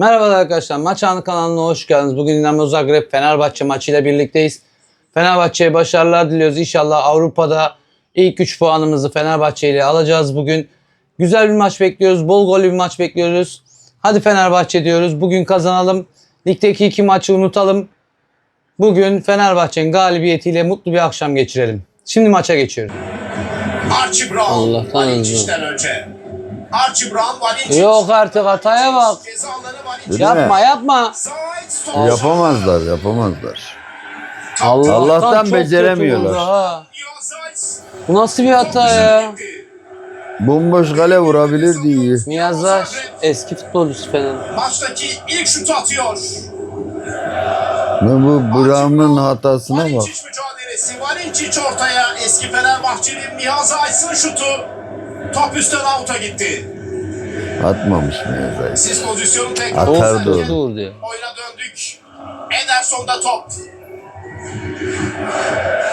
Merhabalar arkadaşlar. Maç Anı kanalına hoş geldiniz. Bugün Dinamo Zagreb Fenerbahçe maçıyla birlikteyiz. Fenerbahçe'ye başarılar diliyoruz. İnşallah Avrupa'da ilk 3 puanımızı Fenerbahçe ile alacağız bugün. Güzel bir maç bekliyoruz. Bol gollü bir maç bekliyoruz. Hadi Fenerbahçe diyoruz. Bugün kazanalım. Ligdeki iki maçı unutalım. Bugün Fenerbahçe'nin galibiyetiyle mutlu bir akşam geçirelim. Şimdi maça geçiyoruz. Archie Brown. Allah'tan önce. Archie Brown, Valincic. Yok artık hataya bak. Değil mi? Yapma yapma. Zayt stop. Yapamazlar, yapamazlar. Allah'tan, Allah'tan beceremiyorlar. Bu nasıl bir hata ya? Bomboş kale vurabilirdi iyi. Miyazlar eski futbolcusu Fener. Maçtaki ilk şutu atıyor. Ve bu Brown'un hatasına bak. Valincic mücadelesi. Valincic ortaya. Eski Fenerbahçeli Miha Zayt'ın şutu. Top üstten out'a gitti. Atmamış mı ya? Siz pozisyonu tekrar Atardı ya. Oyuna döndük. Ederson'da top.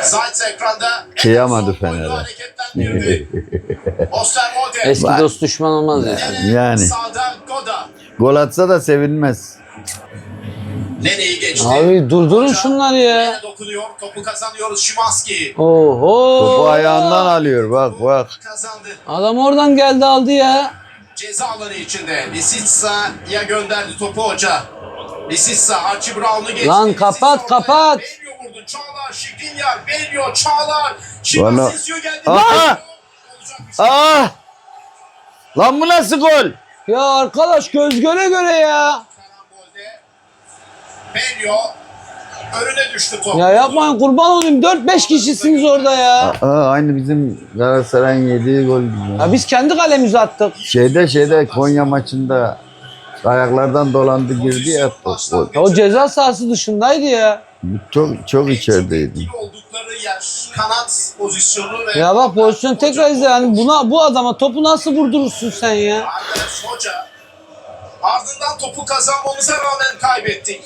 Zayt ekranda. Kıyamadı Fener'e. Eski Bak. dost düşman olmaz ya. Yani. Sağda Goda. Gol atsa da sevinmez. Nene'yi geçti. Abi durdurun şunları ya. Dokunuyor. Topu kazanıyoruz. Şimanski. Oho. Topu ayağından alıyor bak bak. Kazandı. Adam oradan geldi aldı ya. Ceza alanı içinde. Lisitsa'ya gönderdi topu hoca. Lisitsa Archie Brown'u geçti. Lan Lisitsa kapat, ortaya. kapat. Belio vurdu. Çağlar, Şikrinyar, Belio, Çağlar. Bana- Şimanski geldi. Şey. Ah! Lan bu nasıl gol? Ya arkadaş göz göre göre ya. Belio önüne düştü top. Ya yapmayın kurban olayım 4-5 kişisiniz orada ya. Aa, aynı bizim Galatasaray'ın yediği gol gibi. Ya biz kendi kalemize attık. Şeyde şeyde Konya maçında ayaklardan dolandı girdi ya top. Ya o ceza sahası dışındaydı ya. Çok çok içerideydi. Oldukları yer kanat pozisyonu ve Ya bak pozisyon tekrar izle yani buna bu adama topu nasıl vurdurursun sen ya? Arders Hoca ardından topu kazanmamıza rağmen kaybettik.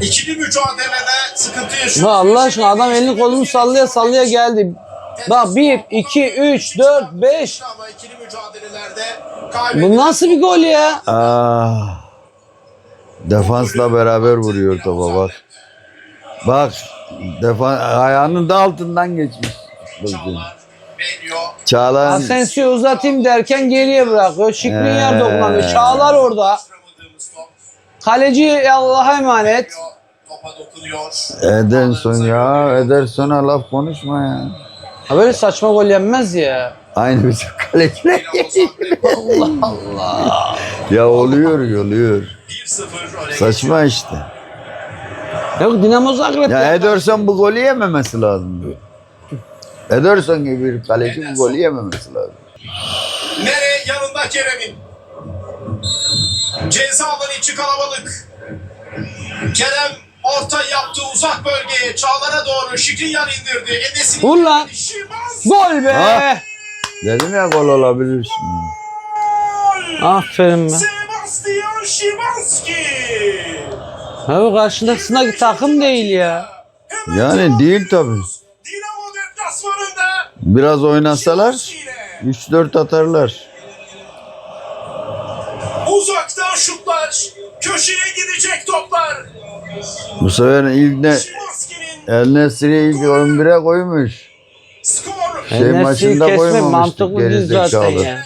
İkili mücadelede sıkıntı yaşıyoruz. Ya Allah aşkına adam elini kolunu sallaya sallaya geldi. Bak 1, 2, 3, 4, 5. Ama ikili mücadelelerde kaybettik. Bu nasıl bir gol ya? Ah. Defansla beraber vuruyor topa bak. Bak defan ayağının da altından geçmiş. Çağlar, Belio, Çağlar Asensio uzatayım derken geriye bırakıyor. Şikrinyar Ee. dokunamıyor. Çağlar orada. Kaleci Allah'a emanet. Topa dokunuyor. Ederson ya Ederson'a laf konuşma ya. Ha böyle saçma gol yenmez ya. Aynı bizim kaleciler. Allah Allah. ya oluyor oluyor. 1-0 öne Saçma işte. Yok Dinamo Zagreb. Ya ya. Ederson bu golü yememesi lazım. Ederson gibi bir kaleci bu golü yememesi lazım. Nere yanında Kerem'in. Ceza alanı içi kalabalık. Kerem orta yaptı uzak bölgeye. Çağlar'a doğru Şikrinyar indirdi. Enes'in Vur lan. Şimanski. Gol be. Ha. Dedim ya gol olabilir. Aferin be. Sebastian Şimanski. Abi karşındakisindeki takım değil ya. Yani değil deplasmanında Biraz oynasalar Şimanski ile 3-4 atarlar. Uzaktan şutlar. Köşeye gidecek toplar. Bu sefer ilk ne El Nesri'yi ilk 11'e koymuş. skor. Şey Enes'i maçında koymamıştık mantıklı değil zaten gerizekalı. ya.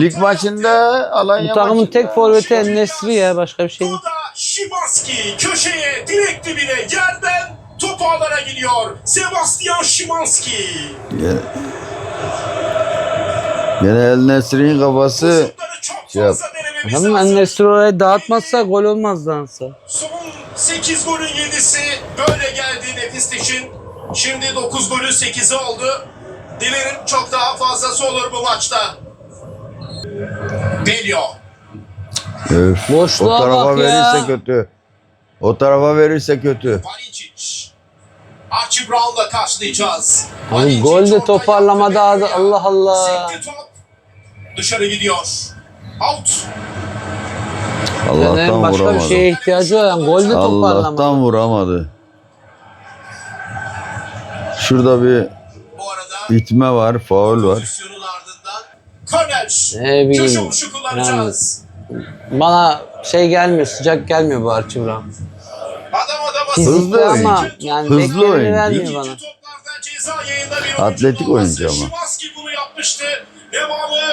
Lig maçında Alanya Bu takımın maçında- tek forveti El Nesri ya başka bir şey değil. Şimanski köşeye direkt dibine yerden top ağlara gidiyor. Sebastian Şimanski. Gene, gene El Nesri'nin kafası Şey yap. Nesri oraya dağıtmazsa gol olmaz dansa. Son 8 golün 7'si böyle geldi Nefis için. Şimdi 9 golün 8'i oldu. Dilerim çok daha fazlası olur bu maçta. Belio. Öf, Boşluğa o tarafa bak ya. verirse kötü. O tarafa verirse kötü. Valincic. Archie Brown'la karşılayacağız. Valincic gol de toparlamada Allah Allah. Sekti top. Dışarı gidiyor. Out. Allah'tan Fener'in başka bir vuramadı. şeye ihtiyacı var. Yani gol de toparlamadı. Allah'tan vuramadı. Şurada bir Bu arada itme var, faul var. pozisyonun ardından Korner. Ne bileyim. Köşe vuruşu kullanacağız. bana şey gelmiyor, sıcak gelmiyor bu Archie Brown. Adam adama Fizikli Hızlı ama oyuncu. yani Hızlı bekleneni oyuncu. vermiyor bana. toplarda ceza yayında bir Atletik oyuncu oyuncu ama. Şimanski bunu yapmıştı.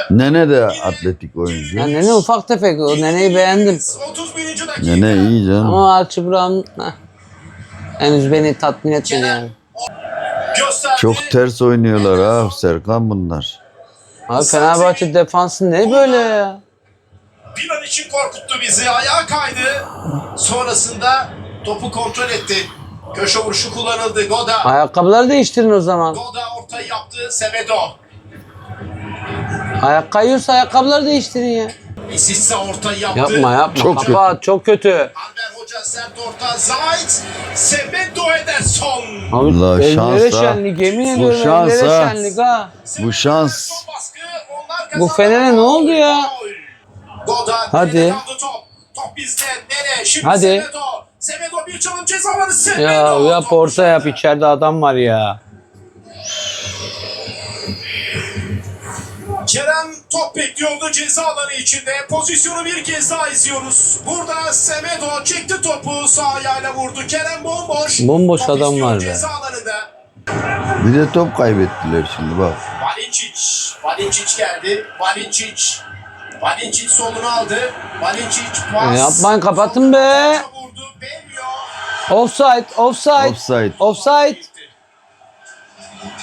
Nene de atletik oyuncu. Ya Nene ufak tefek, o Nene'yi beğendim. 31. dakika. Nene iyi canım. Ama Archie Brown heh, henüz beni tatmin etmedi yani. Çok ters oynuyorlar ha Serkan bunlar. Abi Fenerbahçe defansı ne böyle ya? Bir an için korkuttu bizi. Ayağa kaydı. Sonrasında topu kontrol etti. Köşe vuruşu kullanıldı. Goda. Ayakkabıları değiştirin o zaman. Goda ortayı yaptı. Semedo. Ayak kayıyorsa ayakkabıları değiştirin ya. Isitsa ortayı yaptı. Yapma yapma. Çok Kapat, çok kötü. Alber Hoca sert orta. Zayt. Semedo Ederson. Abi Allah şans ha. şenlik, yemin Bu ediyorum şans ellere ha. şenlik ha. Bu şans. Son baskı. Onlar Bu. Fener'e ne oldu ya? Goda. Hadi. Kaldı top? Top bizde. Nereye? Şimdi Hadi. Semedo. Semedo bir çalım cezaları. Semedo. Ya yap orta yap içeride adam var ya. Kerem top bekliyordu ceza alanı içinde. Pozisyonu bir kez daha izliyoruz. Burada Semedo çekti topu sağ ayağıyla vurdu. Kerem bomboş. Bomboş Top adam var be. Ceza alanında. Bir de top kaybettiler şimdi bak. Valincic. Valincic geldi. Valincic. Valincic solunu aldı. Valincic pas. E, yapmayın, kapatın be. Offside, offside. Offside. Offside.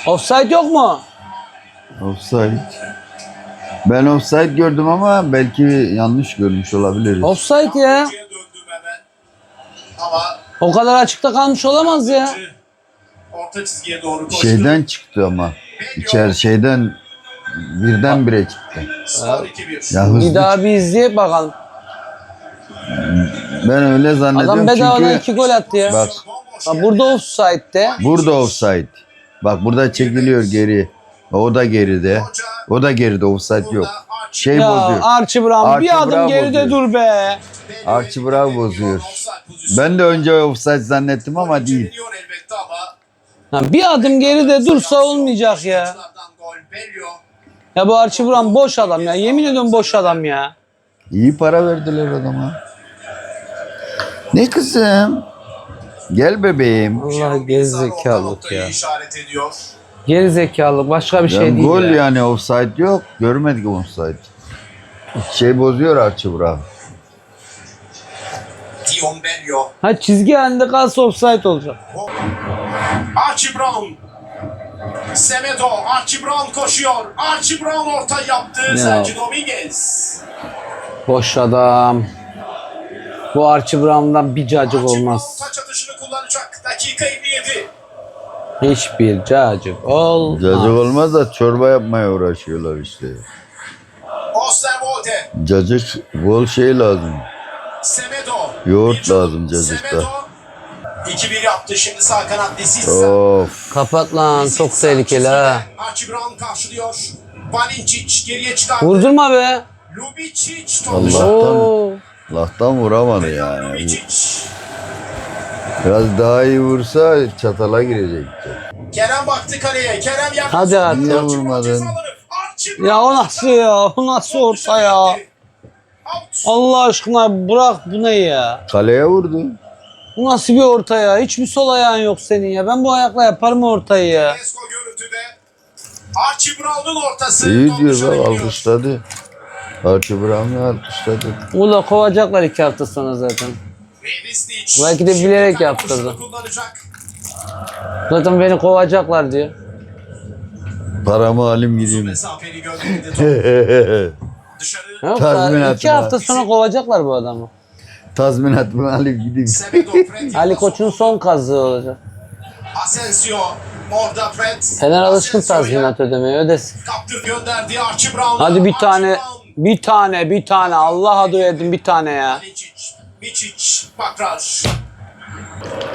Offside yok mu? Offside. Ben offside gördüm ama belki yanlış görmüş olabiliriz. Offside ya. O kadar açıkta kalmış olamaz ya. orta çizgiye doğru koştu. Şeyden çıktı ama. İçer şeyden birdenbire çıktı. Skor 2-1. Ya Bir daha bir izleyip bakalım. Ben öyle zannediyorum Adam bedavadan çünkü iki gol attı ya. bak Ha, burada offside'de. burada offside. Bak burada çekiliyor geri. O da geride. O da geride offside yok. Şey Ya bozuyor. Archie Brown Archie bir adım Brown geride bozuyor. dur be. Archie Brown bozuyor. Ben de önce offside zannettim ama değil. Ha, bir adım geride dursa olmayacak ya. Ya bu Archie Brown boş adam ya. Yemin ediyorum boş adam ya. İyi para verdiler adama. Ne kızım? Gel bebeğim. Allah gerizekalık ya. işaret ediyor. Gerizekalı başka bir Ya şey değil gol ya. yani offside yok. Görmedik offside. Şey bozuyor Archie Brown. Dion Belio. Ha çizgi halinde kalsa offside olacak. Archie Brown. Semedo. Archie Brown koşuyor. Archie Brown orta yaptı. Ne Sergio Dominguez. Boş adam. Bu Archie Brown'dan bir cacık Archie olmaz. Brown taç atışını kullanacak. Dakika 57. Hiçbir cacık olmaz. Cacık olmaz da çorba yapmaya uğraşıyorlar işte. Cacık bol şey lazım. Yoğurt lazım cacıkta. Semedo. 2-1 yaptı şimdi sağ kanat Desissa. Of. Kapat lan çok tehlikeli ha. Archie Brown karşılıyor. Valincic geriye çıkardı. Vurdurma be. Lubicic top Allah. dışarı. Oo. Lahtan vuramadı yani. Lubicic. Biraz daha iyi vursa çatala girecekti. Kerem baktı kaleye. Kerem yaptı. Hadi artık. Niye vurmadın? Ya o nasıl ya? O nasıl orta ya? Allah aşkına bırak bu ne ya? Kaleye vurdu. Bu nasıl bir orta ya? Hiçbir sol ayağın yok senin ya. Ben bu ayakla yaparım ortayı ya. Esko görüntüde. Archie Brown'un ortası. İyi diyor bak alkışladı. Archie Brown'u alkışladı. Ula kovacaklar iki hafta sonra zaten. Belki de bilerek yaptırdı. Zaten beni kovacaklar diyor. Paramı alayım gideyim. Yok, Tazminatını iki hafta al. sonra kovacaklar bu adamı. Tazminatımı alayım gideyim. Ali. Koç'un son kazığı olacak. Asensio. Orada Fred. Fener alışkın tazminat ödemeye ödesin. Kaptır gönderdi Archie Brown'a. Hadi bir tane, bir tane, bir tane. Allah adı edin bir tane ya. Alicic, Micic, Bakrar.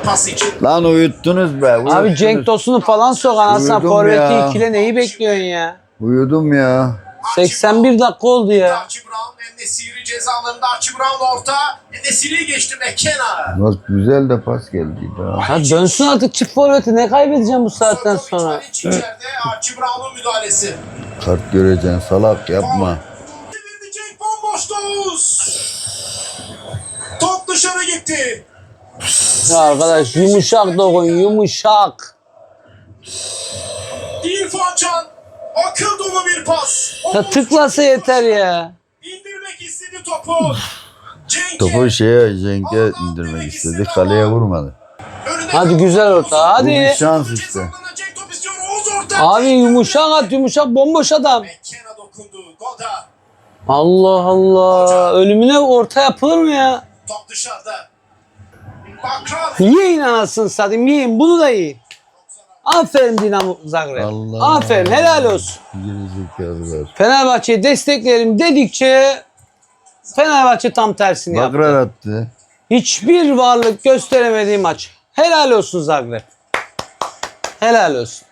Pas için. Lan uyuttunuz be. Abi uyuttunuz. Cenk Tosun'u falan sok anasına Uyudum forveti ya. ikile neyi bekliyorsun ya? Uyudum ya. 81 dakika oldu ya. Archie Brown, Enesiri cezalarında Archie Brown orta. Enesiri'yi geçti McKenna. Bak güzel de pas geldi. Ha. Ha dönsün artık çift forveti ne kaybedeceğim bu saatten sonra? İçeride Archie Brown'un müdahalesi. Kart göreceksin salak yapma. Cenk bomboş. Bomboş Oğuz. Dışarı gitti. Ya arkadaş yumuşak dokun yumuşak. İrfan Can. Akıl dolu bir pas. Ya tıklasa yeter ya. İndirmek istedi topu. Cenk'e. Topu şeye Cenk'e indirmek istedi. Kaleye vurmadı. Hadi güzel orta, hadi. Bu bir şans işte. Cezalarına Cenk top istiyor. Oğuz orta. Abi yumuşak at yumuşak bomboş adam. Kena dokundu. Goda. Allah Allah. Ölümüne orta yapılır mı ya? Top dışarıda. Bakran. Yiyin anasını satayım yiyin bunu da yiyin. Aferin Dinamo Zagreb. Allah. Aferin helal olsun. Gerizekalılar. Fenerbahçe'yi destekleyelim dedikçe Fenerbahçe tam tersini yaptı. Attı. Hiçbir varlık gösteremediği maç. Helal olsun Zagreb. Helal olsun.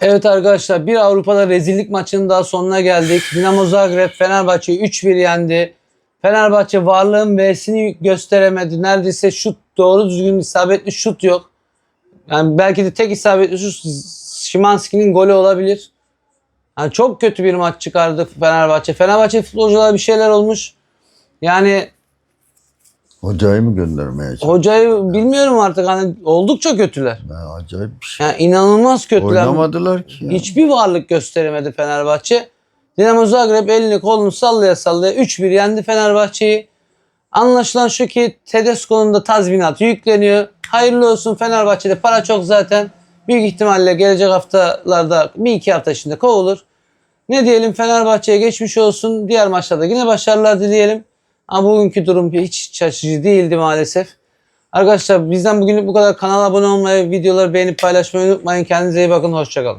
Evet arkadaşlar bir Avrupa'da rezillik maçının daha sonuna geldik. Dinamo Zagreb Fenerbahçe'yi 3-1 yendi. Fenerbahçe varlığın V'sini gösteremedi. Neredeyse şut doğru düzgün isabetli şut yok. Yani belki de tek isabetli şut Şimanski'nin golü olabilir. Yani çok kötü bir maç çıkardı Fenerbahçe. Fenerbahçe futbolculara bir şeyler olmuş. Yani Hocayı mı göndermeye çalıştı? Hocayı bilmiyorum artık hani oldukça kötüler. Ya, acayip bir şey. Yani inanılmaz kötüler. Oynamadılar ki ya. Hiçbir varlık gösteremedi Fenerbahçe. Dinamo Zagreb elini kolunu sallaya sallaya 3-1 yendi Fenerbahçe'yi. Anlaşılan şu ki Tedesco'nun da tazminatı yükleniyor. Hayırlı olsun Fenerbahçe'de para çok zaten. Büyük ihtimalle gelecek haftalarda bir iki hafta içinde kovulur. Ne diyelim Fenerbahçe'ye geçmiş olsun. Diğer maçlarda yine başarılar dileyelim. Ama bugünkü durum hiç şaşırtıcı değildi maalesef. Arkadaşlar bizden bugünlük bu kadar. Kanala abone olmayı, videoları beğenip paylaşmayı unutmayın. Kendinize iyi bakın. Hoşçakalın.